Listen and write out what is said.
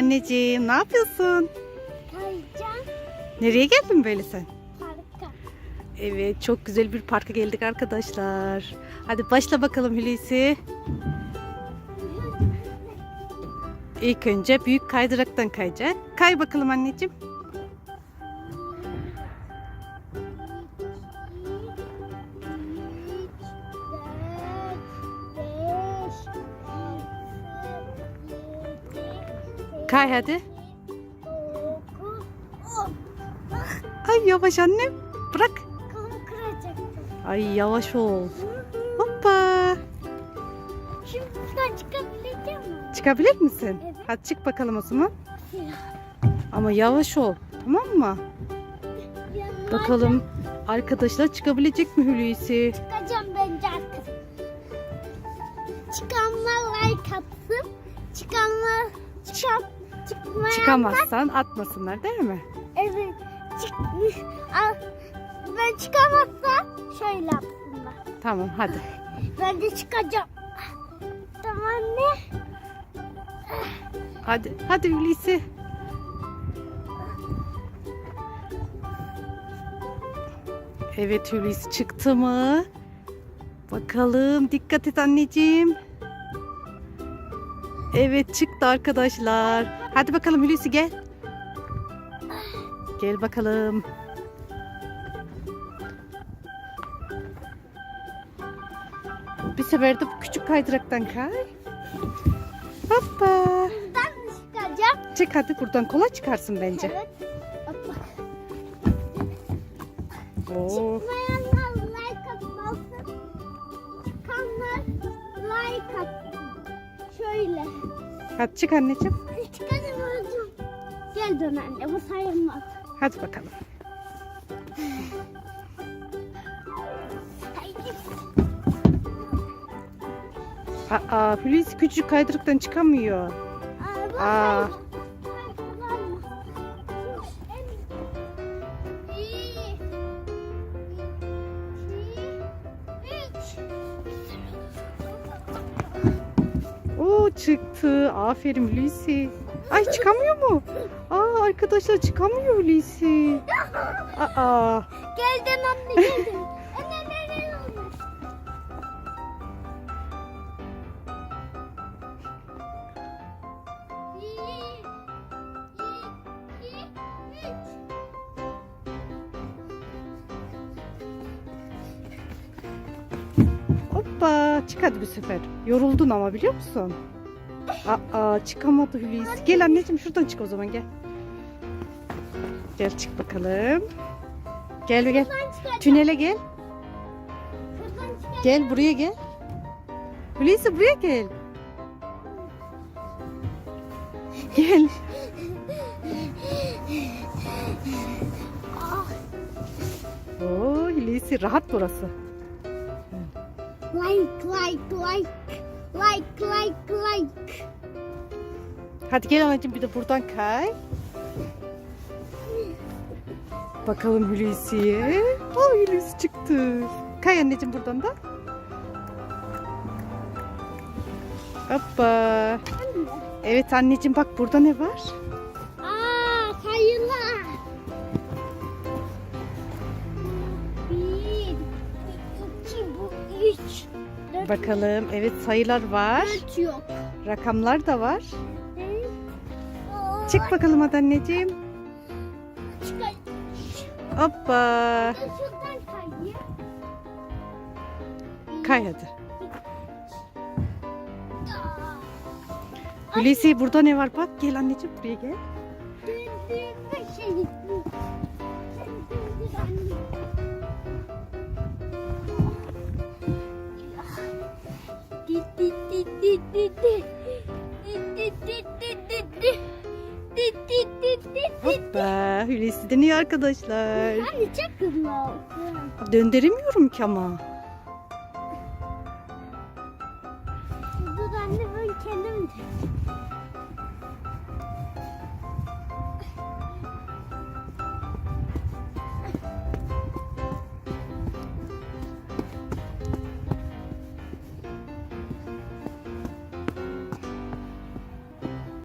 anneciğim ne yapıyorsun? Kayacağım Nereye geldin böyle sen? parka. Evet çok güzel bir parka geldik arkadaşlar. Hadi başla bakalım Hulusi. İlk önce büyük kaydıraktan kayacak. Kay bakalım anneciğim. Kay hadi. Ay yavaş annem. Bırak. Ay yavaş ol. Hoppa. Şimdi buradan çıkabileceğim mi? Çıkabilir misin? Evet. Hadi çık bakalım o zaman. Ama yavaş ol. Tamam mı? Bakalım arkadaşlar çıkabilecek mi Hulusi? Çıkacağım bence arkadaşlar. Çıkanlar like atsın. Çıkanlar çıkan çıkmayan Çıkamazsan atmasınlar değil mi? Evet. Çıkmış. Ben çıkamazsam şöyle yapsınlar. Tamam hadi. Ben de çıkacağım. Tamam anne. Hadi hadi Hulusi. Evet Hulusi çıktı mı? Bakalım dikkat et anneciğim. Evet çıktı arkadaşlar. Hadi bakalım Hulusi gel. Gel bakalım. Bir sefer de bu küçük kaydıraktan kay. Hoppa. Buradan mı çıkacağım? Çık hadi buradan kolay çıkarsın bence. Evet. Bak. Oo. Çıkmayanlar Hadi çık anneciğim. Çıkarım Gel dön anne bu sayılmaz. Hadi bakalım. Aa, Hulusi küçük kaydıraktan çıkamıyor. Aa, Aa. Çıktı. Aferin Hulusi. Ay çıkamıyor mu? Aa arkadaşlar çıkamıyor Hulusi. Aa. Geldin anne geldin. Anne iki, üç. Hoppa çık hadi bu sefer. Yoruldun ama biliyor musun? Aa çıkamadı Hulusi. Gel anneciğim şuradan çık o zaman gel. Gel çık bakalım. Gel gel. Tünele gel. Gel buraya gel. Hulusi buraya gel. Gel. Ah, Oo Hulusi rahat burası. Like like like. Like like like. Hadi gel anneciğim bir de buradan kay. Bakalım Hulusi'ye. Aa Hulusi çıktı. Kay anneciğim buradan da. Hoppa. Evet anneciğim bak burada ne var? Aa sayılar. Bir, iki, bu üç. Bakalım evet sayılar var. dört yok. Rakamlar da var. Çık bakalım hadi anneciğim. çıkar. Hoppa. Kay hadi. Hulusi burada ne var bak gel anneciğim buraya gel. döndüğümde şey Hoppa Hulusi deniyor arkadaşlar. Anne çok kızma. Döndüremiyorum ki ama. Dur anne ben kendim